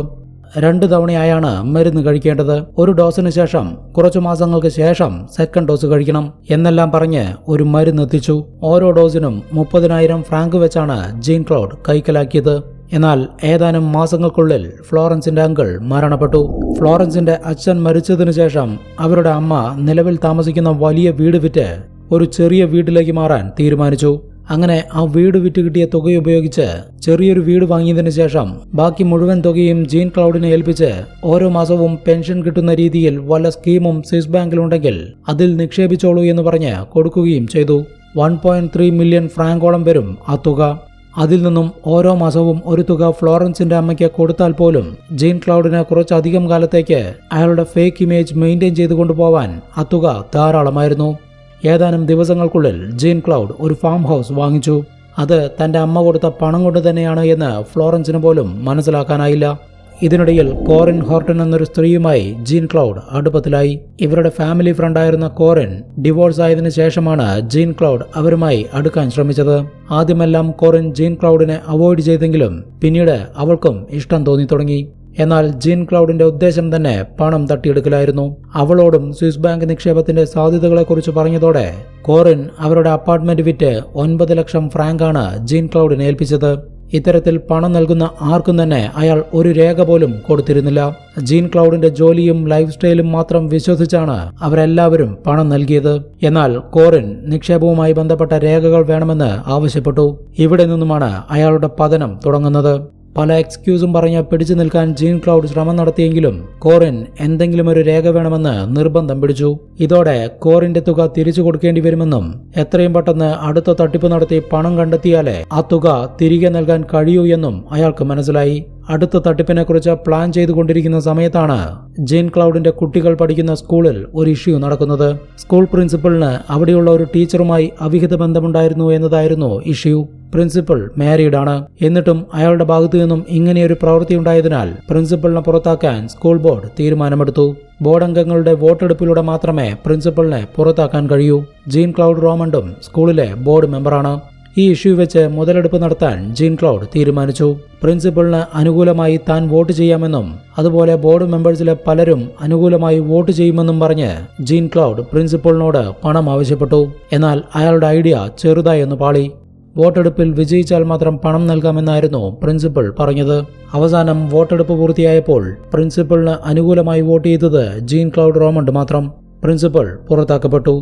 രണ്ട് തവണയായാണ് മരുന്ന് കഴിക്കേണ്ടത്. ഒരു ഡോസിന് ശേഷം കുറച്ചു മാസങ്ങൾക്ക് ശേഷം സെക്കൻഡ് ഡോസ് കഴിക്കണം എന്നെല്ലാം പറഞ്ഞ് ഒരു മരുന്ന് എത്തിച്ചു. ഓരോ ഡോസിനും മുപ്പതിനായിരം ഫ്രാങ്ക് വെച്ചാണ് ജീൻ ക്ലൗഡ് കൈക്കലാക്കിയത്. എന്നാൽ ഏതാനും മാസങ്ങൾക്കുള്ളിൽ ഫ്ലോറൻസിന്റെ അങ്കിൾ മരണപ്പെട്ടു. ഫ്ലോറൻസിന്റെ അച്ഛൻ മരിച്ചതിനു ശേഷം അവരുടെ അമ്മ നിലവിൽ താമസിക്കുന്ന വലിയ വീട് വിറ്റ് ഒരു ചെറിയ വീട്ടിലേക്ക് മാറാൻ തീരുമാനിച്ചു. അങ്ങനെ ആ വീട് വിറ്റ് കിട്ടിയ തുക ഉപയോഗിച്ച് ചെറിയൊരു വീട് വാങ്ങിയതിനു ശേഷം ബാക്കി മുഴുവൻ തുകയും ജീൻ ക്ലൗഡിനെ ഏൽപ്പിച്ച് ഓരോ മാസവും പെൻഷൻ കിട്ടുന്ന രീതിയിൽ വല്ല സ്കീമും സ്വിസ് ബാങ്കിലുണ്ടെങ്കിൽ അതിൽ നിക്ഷേപിച്ചോളൂ എന്ന് പറഞ്ഞ് കൊടുക്കുകയും ചെയ്തു. വൺ പോയിന്റ് ത്രീ മില്യൺ ഫ്രാങ്കോളം വരും ആ തുക. അതിൽ നിന്നും ഓരോ മാസവും ഒരു തുക ഫ്ലോറൻസിന്റെ അമ്മയ്ക്ക് കൊടുത്താൽ പോലും ജീൻ ക്ലൗഡിന് കുറച്ചധികം കാലത്തേക്ക് അയാളുടെ ഫേക്ക് ഇമേജ് മെയിന്റെയിൻ ചെയ്തു കൊണ്ടുപോവാൻ ആ തുക ധാരാളമായിരുന്നു. ഏതാനും ദിവസങ്ങൾക്കുള്ളിൽ ജീൻ ക്ലൗഡ് ഒരു ഫാം ഹൗസ് വാങ്ങിച്ചു. അത് തന്റെ അമ്മ കൊടുത്ത പണം കൊണ്ട് തന്നെയാണ് എന്ന് ഫ്ലോറൻസിന് പോലും മനസ്സിലാക്കാനായില്ല. ഇതിനിടയിൽ കോറിൻ ഹോർട്ടൺ എന്നൊരു സ്ത്രീയുമായി ജീൻ ക്ലൗഡ് അടുപ്പത്തിലായി. ഇവരുടെ ഫാമിലി ഫ്രണ്ടായിരുന്ന കോറിൻ ഡിവോഴ്സ് ആയതിനു ശേഷമാണ് ജീൻ ക്ലൗഡ് അവരുമായി അടുക്കാൻ ശ്രമിച്ചത്. ആദ്യമെല്ലാം കോറിൻ ജീൻ ക്ലൗഡിനെ അവോയ്ഡ് ചെയ്തെങ്കിലും പിന്നീട് അവൾക്കും ഇഷ്ടം തോന്നി തുടങ്ങി എന്നാൽ ജീൻ ക്ലൗഡിന്റെ ഉദ്ദേശം തന്നെ പണം തട്ടിയെടുക്കലായിരുന്നു. അവളോടും സ്വിസ് ബാങ്ക് നിക്ഷേപത്തിന്റെ സാധ്യതകളെക്കുറിച്ച് പറഞ്ഞതോടെ കോറിൻ അവരുടെ അപ്പാർട്ട്മെന്റ് വിറ്റ് ഒൻപത് ലക്ഷം ഫ്രാങ്കാണ് ജീൻ ക്ലൗഡിനെ ഏൽപ്പിച്ചത്. ഇത്തരത്തിൽ പണം നൽകുന്ന ആർക്കും തന്നെ അയാൾ ഒരു രേഖ പോലും കൊടുത്തിരുന്നില്ല. ജീൻ ക്ലൗഡിന്റെ ജോലിയും ലൈഫ് സ്റ്റൈലും മാത്രം വിശ്വസിച്ചാണ് അവരെല്ലാവരും പണം നൽകിയത്. എന്നാൽ കോറിൻ നിക്ഷേപവുമായി ബന്ധപ്പെട്ട രേഖകൾ വേണമെന്ന് ആവശ്യപ്പെട്ടു. ഇവിടെ നിന്നുമാണ് അയാളുടെ പതനം തുടങ്ങുന്നത്. പല എക്സ്ക്യൂസും പറഞ്ഞ് പിടിച്ചു നിൽക്കാൻ ജീൻ ക്ലൗഡ് ശ്രമം നടത്തിയെങ്കിലും കോറിൻ എന്തെങ്കിലും ഒരു രേഖ വേണമെന്ന് നിർബന്ധം പിടിച്ചു. ഇതോടെ കോറിന്റെ തുക തിരിച്ചു കൊടുക്കേണ്ടി വരുമെന്നും എത്രയും പെട്ടെന്ന് അടുത്ത തട്ടിപ്പ് നടത്തി പണം കണ്ടെത്തിയാലേ ആ തുക തിരികെ നൽകാൻ കഴിയൂ എന്നും അയാൾക്ക് മനസ്സിലായി. അടുത്ത തട്ടിപ്പിനെക്കുറിച്ച് പ്ലാൻ ചെയ്തുകൊണ്ടിരിക്കുന്ന സമയത്താണ് ജെയിൻ ക്ലൗഡിന്റെ കുട്ടികൾ പഠിക്കുന്ന സ്കൂളിൽ ഒരു ഇഷ്യൂ നടക്കുന്നത്. സ്കൂൾ പ്രിൻസിപ്പളിന് അവിടെയുള്ള ഒരു ടീച്ചറുമായി അവിഹിത ബന്ധമുണ്ടായിരുന്നു എന്നതായിരുന്നു ഇഷ്യൂ. പ്രിൻസിപ്പൽ മാരീഡ് ആണ് എന്നിട്ടും അയാളുടെ ഭാഗത്തു നിന്നും ഇങ്ങനെയൊരു പ്രവൃത്തി ഉണ്ടായതിനാൽ പ്രിൻസിപ്പളിനെ പുറത്താക്കാൻ സ്കൂൾ ബോർഡ് തീരുമാനമെടുത്തു. ബോർഡ് അംഗങ്ങളുടെ വോട്ടെടുപ്പിലൂടെ മാത്രമേ പ്രിൻസിപ്പളിനെ പുറത്താക്കാൻ കഴിയൂ. ജീൻ ക്ലൗഡ് റോമണ്ടും സ്കൂളിലെ ബോർഡ് മെമ്പറാണ്. ഈ ഇഷ്യൂ വെച്ച് മുതലെടുപ്പ് നടത്താൻ ജീൻ ക്ലൗഡ് തീരുമാനിച്ചു. പ്രിൻസിപ്പളിന് അനുകൂലമായി താൻ വോട്ട് ചെയ്യാമെന്നും അതുപോലെ ബോർഡ് മെമ്പേഴ്സിലെ പലരും അനുകൂലമായി വോട്ട് ചെയ്യുമെന്നും പറഞ്ഞ് ജീൻ ക്ലൗഡ് പ്രിൻസിപ്പളിനോട് പണം ആവശ്യപ്പെട്ടു. എന്നാൽ അയാളുടെ ഐഡിയ ചെറുതായെന്ന് പാളി. വോട്ടെടുപ്പിൽ വിജയിച്ചാൽ മാത്രം പണം നൽകാമെന്നായിരുന്നു പ്രിൻസിപ്പൾ പറഞ്ഞത്. അവസാനം വോട്ടെടുപ്പ് പൂർത്തിയായപ്പോൾ പ്രിൻസിപ്പളിന് അനുകൂലമായി വോട്ട് ചെയ്തത് ജീൻ ക്ലൗഡ് റോമണ്ട് മാത്രം. പ്രിൻസിപ്പൾ പുറത്താക്കപ്പെട്ടു.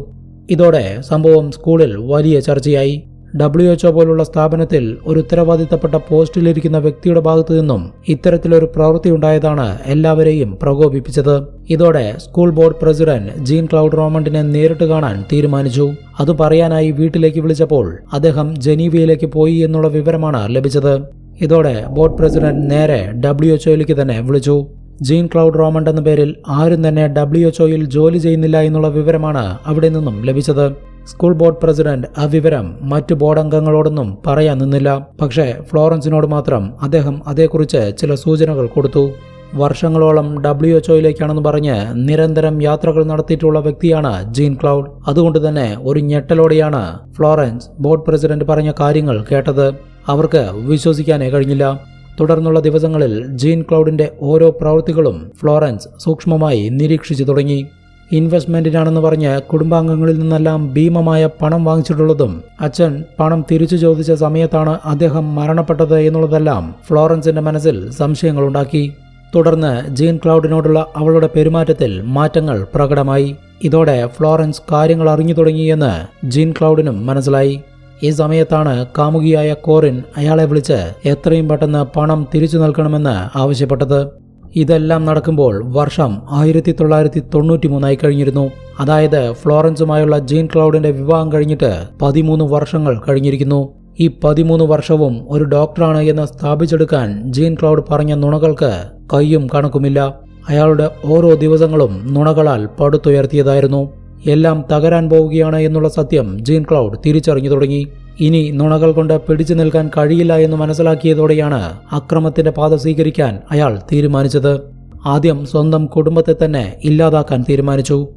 ഇതോടെ സംഭവം സ്കൂളിൽ വലിയ ചർച്ചയായി. ഡബ്ല്യു എച്ച്ഒ പോലുള്ള സ്ഥാപനത്തിൽ ഒരു ഉത്തരവാദിത്തപ്പെട്ട പോസ്റ്റിലിരിക്കുന്ന വ്യക്തിയുടെ ഭാഗത്തു നിന്നും ഇത്തരത്തിലൊരു പ്രവൃത്തി ഉണ്ടായതാണ് എല്ലാവരെയും പ്രകോപിപ്പിച്ചത്. ഇതോടെ school board president Jean Claude റോമണ്ടിനെ നേരിട്ട് കാണാൻ തീരുമാനിച്ചു. അത് പറയാനായി വീട്ടിലേക്ക് വിളിച്ചപ്പോൾ അദ്ദേഹം ജനീവയിലേക്ക് പോയി എന്നുള്ള വിവരമാണ് ലഭിച്ചത്. ഇതോടെ ബോർഡ് പ്രസിഡന്റ് നേരെ ഡബ്ല്യു എച്ച്ഒയിലേക്ക് തന്നെ വിളിച്ചു. ജീൻ ക്ലൗഡ് റോമണ്ട് എന്ന പേരിൽ ആരും തന്നെ ഡബ്ല്യു എച്ച്ഒയിൽ ജോലി ചെയ്യുന്നില്ല എന്നുള്ള വിവരമാണ് അവിടെ നിന്നും ലഭിച്ചത്. സ്കൂൾ ബോർഡ് പ്രസിഡന്റ് ആ വിവരം മറ്റു ബോർഡ് അംഗങ്ങളോടൊന്നും പറയാൻ നിന്നില്ല. പക്ഷേ ഫ്ലോറൻസിനോട് മാത്രം അദ്ദേഹം അതേക്കുറിച്ച് ചില സൂചനകൾ കൊടുത്തു. വർഷങ്ങളോളം ഡബ്ല്യു എച്ച് ഒയിലേക്കാണെന്ന് പറഞ്ഞ് നിരന്തരം യാത്രകൾ നടത്തിയിട്ടുള്ള വ്യക്തിയാണ് ജീൻ ക്ലൗഡ്. അതുകൊണ്ട് തന്നെ ഒരു ഞെട്ടലോടെയാണ് ഫ്ലോറൻസ് ബോർഡ് പ്രസിഡന്റ് പറഞ്ഞ കാര്യങ്ങൾ കേട്ടത്. അവർക്ക് വിശ്വസിക്കാനേ കഴിഞ്ഞില്ല. തുടർന്നുള്ള ദിവസങ്ങളിൽ ജീൻ ക്ലൗഡിന്റെ ഓരോ പ്രവൃത്തികളും ഫ്ലോറൻസ് സൂക്ഷ്മമായി നിരീക്ഷിച്ചു തുടങ്ങി. ഇൻവെസ്റ്റ്മെന്റിനാണെന്ന് പറഞ്ഞ് കുടുംബാംഗങ്ങളിൽ നിന്നെല്ലാം ഭീമമായ പണം വാങ്ങിച്ചിട്ടുള്ളതും അച്ഛൻ പണം തിരിച്ചു ചോദിച്ച സമയത്താണ് അദ്ദേഹം മരണപ്പെട്ടത് എന്നുള്ളതെല്ലാം ഫ്ലോറൻസിന്റെ മനസ്സിൽ സംശയങ്ങളുണ്ടാക്കി. തുടർന്ന് ജീൻ ക്ലൗഡിനോടുള്ള അവളുടെ പെരുമാറ്റത്തിൽ മാറ്റങ്ങൾ പ്രകടമായി. ഇതോടെ ഫ്ലോറൻസ് കാര്യങ്ങൾ അറിഞ്ഞു തുടങ്ങിയെന്ന് ജീൻ ക്ലൗഡിനും മനസ്സിലായി. ഈ സമയത്താണ് കാമുകിയായ കോറിൻ അയാളെ വിളിച്ച് എത്രയും പെട്ടെന്ന് പണം തിരിച്ചു നൽകണമെന്ന് ആവശ്യപ്പെട്ടത്. ഇതെല്ലാം നടക്കുമ്പോൾ വർഷം ആയിരത്തി തൊള്ളായിരത്തി തൊണ്ണൂറ്റി മൂന്നായി കഴിഞ്ഞിരുന്നു. അതായത് ഫ്ലോറൻസുമായുള്ള ജീൻ ക്ലൗഡിന്റെ വിവാഹം കഴിഞ്ഞിട്ട് പതിമൂന്ന് വർഷങ്ങൾ കഴിഞ്ഞിരിക്കുന്നു. ഈ പതിമൂന്ന് വർഷവും ഒരു ഡോക്ടറാണ് എന്ന് സ്ഥാപിച്ചെടുക്കാൻ ജീൻ ക്ലൗഡ് പറഞ്ഞ നുണകൾക്ക് കയ്യും കണക്കുമില്ല. അയാളുടെ ഓരോ ദിവസങ്ങളും നുണകളാൽ പടുത്തുയർത്തിയതായിരുന്നു. എല്ലാം തകരാൻ പോവുകയാണ് എന്നുള്ള സത്യം ജീൻ ക്ലൗഡ് തിരിച്ചറിഞ്ഞു തുടങ്ങി. ഇനി നുണകൾ കൊണ്ട് പിടിച്ചു നിൽക്കാൻ കഴിയില്ല എന്ന് മനസ്സിലാക്കിയതോടെയാണ് അക്രമത്തിന്റെ പാത സ്വീകരിക്കാൻ അയാൾ തീരുമാനിച്ചത്. ആദ്യം സ്വന്തം കുടുംബത്തെ തന്നെ ഇല്ലാതാക്കാൻ തീരുമാനിച്ചു.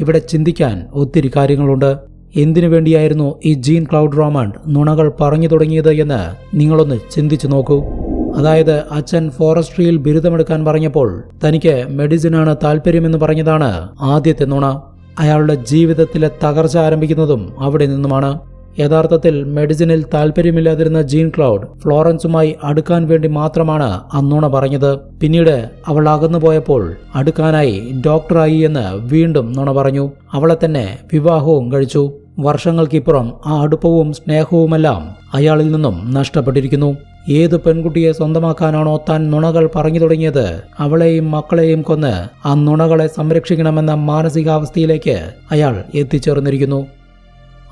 ഇവിടെ ചിന്തിക്കാൻ ഒത്തിരി കാര്യങ്ങളുണ്ട്. എന്തിനു വേണ്ടിയായിരുന്നു ഈ ജീൻ ക്ലൗഡ് റോമാൻഡ് നുണകൾ പറഞ്ഞു തുടങ്ങിയത് എന്ന് നിങ്ങളൊന്ന് ചിന്തിച്ചു നോക്കൂ. അതായത് അച്ഛൻ ഫോറസ്ട്രിയിൽ ബിരുദമെടുക്കാൻ പറഞ്ഞപ്പോൾ തനിക്ക് മെഡിസിനാണ് താല്പര്യമെന്ന് പറഞ്ഞതാണ് ആദ്യത്തെ നുണ. അയാളുടെ ജീവിതത്തിലെ തകർച്ച ആരംഭിക്കുന്നതും അവിടെ നിന്നുമാണ്. യഥാർത്ഥത്തിൽ മെഡിസിനിൽ താല്പര്യമില്ലാതിരുന്ന ജീൻ ക്ലൗഡ് ഫ്ലോറൻസുമായി അടുക്കാൻ വേണ്ടി മാത്രമാണ് അന്നൂണ പറഞ്ഞത്. പിന്നീട് അവൾ അകന്നു പോയപ്പോൾ അടുക്കാനായി ഡോക്ടറായി എന്ന് വീണ്ടും നുണ പറഞ്ഞു. അവളെ തന്നെ വിവാഹവും കഴിച്ചു. വർഷങ്ങൾക്കിപ്പുറം ആ അടുപ്പവും സ്നേഹവുമെല്ലാം അയാളിൽ നിന്നും നഷ്ടപ്പെട്ടിരിക്കുന്നു. ഏത് പെൺകുട്ടിയെ സ്വന്തമാക്കാനാണോ താൻ നുണകൾ പറഞ്ഞു തുടങ്ങിയത്? അവളെയും മക്കളെയും കൊന്ന് ആ നുണകളെ സംരക്ഷിക്കണമെന്ന മാനസികാവസ്ഥയിലേക്ക് അയാൾ എത്തിച്ചേർന്നിരിക്കുന്നു.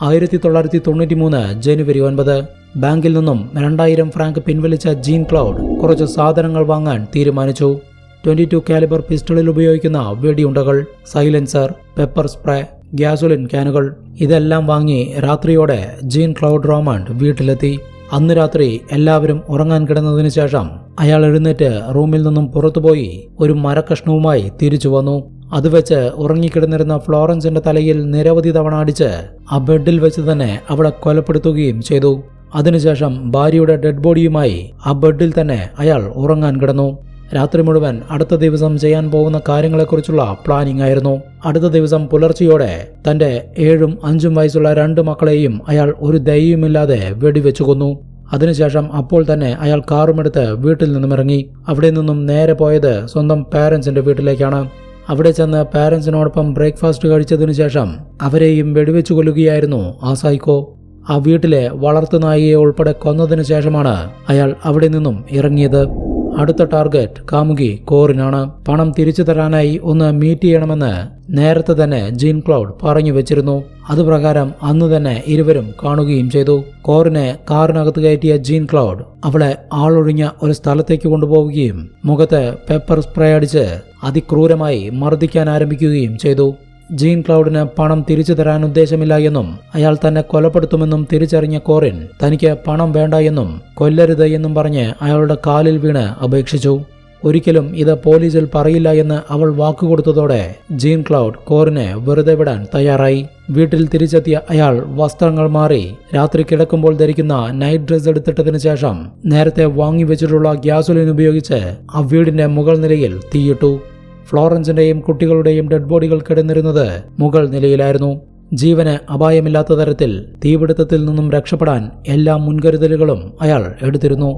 ആയിരത്തി തൊള്ളായിരത്തി തൊണ്ണൂറ്റി മൂന്ന് ജനുവരി ഒൻപത്. ബാങ്കിൽ നിന്നും രണ്ടായിരം ഫ്രാങ്ക് പിൻവലിച്ച ജീൻ ക്ലൗഡ് കുറച്ച് സാധനങ്ങൾ വാങ്ങാൻ തീരുമാനിച്ചു. ട്വന്റി ടു കാലിബർ പിസ്റ്റളിൽ ഉപയോഗിക്കുന്ന വെടിയുണ്ടകൾ സൈലൻസർ പെപ്പർ സ്പ്രേ ഗ്യാസോലിൻ ക്യാനുകൾ. ഇതെല്ലാം വാങ്ങി രാത്രിയോടെ ജീൻ ക്ലൗഡ് റോമാൻഡ് വീട്ടിലെത്തി. അന്ന് രാത്രി എല്ലാവരും ഉറങ്ങാൻ കിടന്നതിനു ശേഷം അയാൾ എഴുന്നേറ്റ് റൂമിൽ നിന്നും പുറത്തുപോയി ഒരു മരക്കഷ്ണവുമായി തിരിച്ചു വന്നു. അത് വെച്ച് ഉറങ്ങിക്കിടന്നിരുന്ന ഫ്ലോറൻസിന്റെ തലയിൽ നിരവധി തവണ അടിച്ച് ആ ബെഡിൽ വെച്ച് തന്നെ അവളെ കൊലപ്പെടുത്തുകയും ചെയ്തു. അതിനുശേഷം ഭാര്യയുടെ ഡെഡ് ബോഡിയുമായി ആ ബെഡിൽ തന്നെ അയാൾ ഉറങ്ങാൻ കിടന്നു. രാത്രി മുഴുവൻ അടുത്ത ദിവസം ചെയ്യാൻ പോകുന്ന കാര്യങ്ങളെക്കുറിച്ചുള്ള പ്ലാനിംഗ് ആയിരുന്നു. അടുത്ത ദിവസം പുലർച്ചയോടെ തന്റെ ഏഴും അഞ്ചും വയസ്സുള്ള രണ്ട് മക്കളെയും അയാൾ ഒരു ദയ്യുമില്ലാതെ വെടിവെച്ചു കൊന്നു. അതിനുശേഷം അപ്പോൾ തന്നെ അയാൾ കാറുമെടുത്ത് വീട്ടിൽ നിന്നും ഇറങ്ങി. അവിടെ നിന്നും നേരെ പോയത് സ്വന്തം പാരൻസിന്റെ വീട്ടിലേക്കാണ്. അവിടെ ചെന്ന് പാരൻസിനോടൊപ്പം ബ്രേക്ക്ഫാസ്റ്റ് കഴിച്ചതിനു ശേഷം അവരെയും വെടിവെച്ചു കൊല്ലുകയായിരുന്നു ആ സൈക്കോ ആ വീട്ടിലെ വളർത്തുനായിയെ ഉൾപ്പെടെ കൊന്നതിനു ശേഷമാണ് അയാൾ അവിടെ നിന്നും ഇറങ്ങിയത്. അടുത്ത ടാർഗറ്റ് കാമുകി കോറിനാണ്. പണം തിരിച്ചു തരാനായി ഒന്ന് മീറ്റ് ചെയ്യണമെന്ന് നേരത്തെ തന്നെ ജീൻ ക്ലൗഡ് പറഞ്ഞു വെച്ചിരുന്നു. അതുപ്രകാരം അന്ന് തന്നെ ഇരുവരും കാണുകയും ചെയ്തു. കോറിനെ കാറിനകത്ത് കയറ്റിയ ജീൻ ക്ലൗഡ് അവളെ ആളൊഴിഞ്ഞ ഒരു സ്ഥലത്തേക്ക് കൊണ്ടുപോവുകയും മുഖത്ത് പെപ്പർ സ്പ്രേ അടിച്ച് അതിക്രൂരമായി മർദ്ദിക്കാൻ ആരംഭിക്കുകയും ചെയ്തു. ജീൻ ക്ലൗഡിന് പണം തിരിച്ചു തരാൻ ഉദ്ദേശമില്ല എന്നും അയാൾ തന്നെ കൊലപ്പെടുത്തുമെന്നും തിരിച്ചറിഞ്ഞ കോറിൻ തനിക്ക് പണം വേണ്ട എന്നും കൊല്ലരുത് എന്നും പറഞ്ഞ് അയാളുടെ കാലിൽ വീണ് അപേക്ഷിച്ചു. ഒരിക്കലും ഇത് പോലീസിൽ പറയില്ല എന്ന് അവൾ വാക്കുകൊടുത്തതോടെ ജീൻ ക്ലൗഡ് കോറിനെ വെറുതെ വിടാൻ തയ്യാറായി. വീട്ടിൽ തിരിച്ചെത്തിയ അയാൾ വസ്ത്രങ്ങൾ മാറി രാത്രി കിടക്കുമ്പോൾ ധരിക്കുന്ന നൈറ്റ് ഡ്രസ് എടുത്തിട്ടതിനു ശേഷം നേരത്തെ വാങ്ങിവെച്ചിട്ടുള്ള ഗ്യാസോലിൻ ഉപയോഗിച്ച് ആ വീടിന്റെ മുകൾ നിലയിൽ തീയിട്ടു. ഫ്ലോറൻസിന്റെയും കുട്ടികളുടെയും ഡെഡ് ബോഡികൾ കിടന്നിരുന്നത് മുകൾ നിലയിലായിരുന്നു. ജീവന് അപായമില്ലാത്ത തരത്തിൽ തീപിടുത്തത്തിൽ നിന്നും രക്ഷപ്പെടാൻ എല്ലാ മുൻകരുതലുകളും അയാൾ എടുത്തിരുന്നു.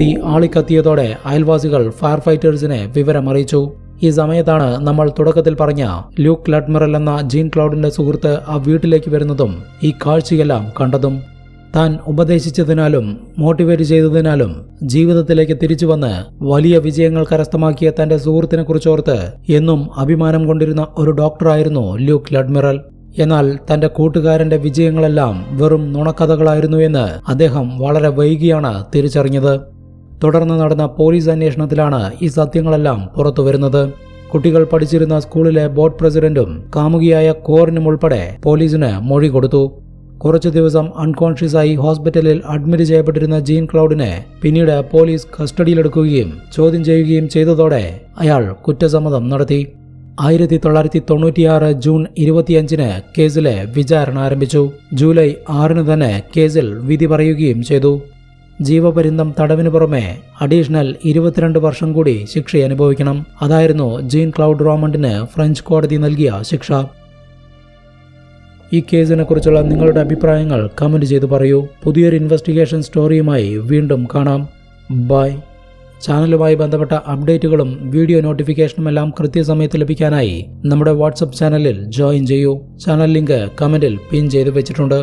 തീ ആളിക്കത്തിയതോടെ അയൽവാസികൾ ഫയർ ഫൈറ്റേഴ്സിനെ വിവരമറിയിച്ചു. ഈ സമയത്താണ് നമ്മൾ തുടക്കത്തിൽ പറഞ്ഞ ലൂക്ക് ലഡ്മിറൽ എന്ന ജീൻ ക്ലൗഡിന്റെ സുഹൃത്ത് ആ വീട്ടിലേക്ക് വരുന്നതും ഈ കാഴ്ചയെല്ലാം കണ്ടതും. താൻ ഉപദേശിച്ചതിനാലും മോട്ടിവേറ്റ് ചെയ്തതിനാലും ജീവിതത്തിലേക്ക് തിരിച്ചു വന്ന് വലിയ വിജയങ്ങൾ കരസ്ഥമാക്കിയ തന്റെ സുഹൃത്തിനെ കുറിച്ചോർത്ത് എന്നും അഭിമാനം കൊണ്ടിരുന്ന ഒരു ഡോക്ടറായിരുന്നു ലൂക്ക് ലഡ്മിറൽ. എന്നാൽ തന്റെ കൂട്ടുകാരന്റെ വിജയങ്ങളെല്ലാം വെറും നുണക്കഥകളായിരുന്നു എന്ന് അദ്ദേഹം വളരെ വൈകിയാണ് തിരിച്ചറിഞ്ഞത്. തുടർന്ന് നടന്ന പോലീസ് അന്വേഷണത്തിലാണ് ഈ സത്യങ്ങളെല്ലാം പുറത്തുവരുന്നത് കുട്ടികൾ പഠിച്ചിരുന്ന സ്കൂളിലെ ബോർഡ് പ്രസിഡന്റും കാമുകിയായ കോറിനും ഉൾപ്പെടെ പോലീസിന് മൊഴി കൊടുത്തു. കുറച്ചു ദിവസം അൺകോൺഷ്യസായി ഹോസ്പിറ്റലിൽ അഡ്മിറ്റ് ചെയ്യപ്പെട്ടിരുന്ന ജീൻ ക്ലൗഡിനെ പിന്നീട് പോലീസ് കസ്റ്റഡിയിലെടുക്കുകയും ചോദ്യം ചെയ്യുകയും ചെയ്തതോടെ അയാൾ കുറ്റസമ്മതം നടത്തി. ആയിരത്തി തൊള്ളായിരത്തി തൊണ്ണൂറ്റിയാറ് ജൂൺ ഇരുപത്തിയഞ്ചിന് കേസിലെ വിചാരണ ആരംഭിച്ചു. ജൂലൈ ആറിന് തന്നെ കേസിൽ വിധി പറയുകയും ചെയ്തു. ജീവപര്യന്തം തടവിന് പുറമെ അഡീഷണൽ ഇരുപത്തിരണ്ട് വർഷം കൂടി ശിക്ഷ അനുഭവിക്കണം അതായിരുന്നു ജീൻ ക്ലൗഡ് റോമണ്ടിന് ഫ്രഞ്ച് കോടതി നൽകിയ ശിക്ഷ. ഈ കേസിനെ കുറിച്ചുള്ള നിങ്ങളുടെ അഭിപ്രായങ്ങൾ കമന്റ് ചെയ്ത് പറയൂ. പുതിയൊരു ഇൻവെസ്റ്റിഗേഷൻ സ്റ്റോറിയുമായി വീണ്ടും കാണാം. ബൈ ചാനലുമായി ബന്ധപ്പെട്ട അപ്ഡേറ്റുകളും വീഡിയോ നോട്ടിഫിക്കേഷനും എല്ലാം കൃത്യസമയത്ത് ലഭിക്കാനായി നമ്മുടെ വാട്സപ്പ് ചാനലിൽ ജോയിൻ ചെയ്യൂ. ചാനൽ ലിങ്ക് കമന്റിൽ പിൻ ചെയ്തു വെച്ചിട്ടുണ്ട്.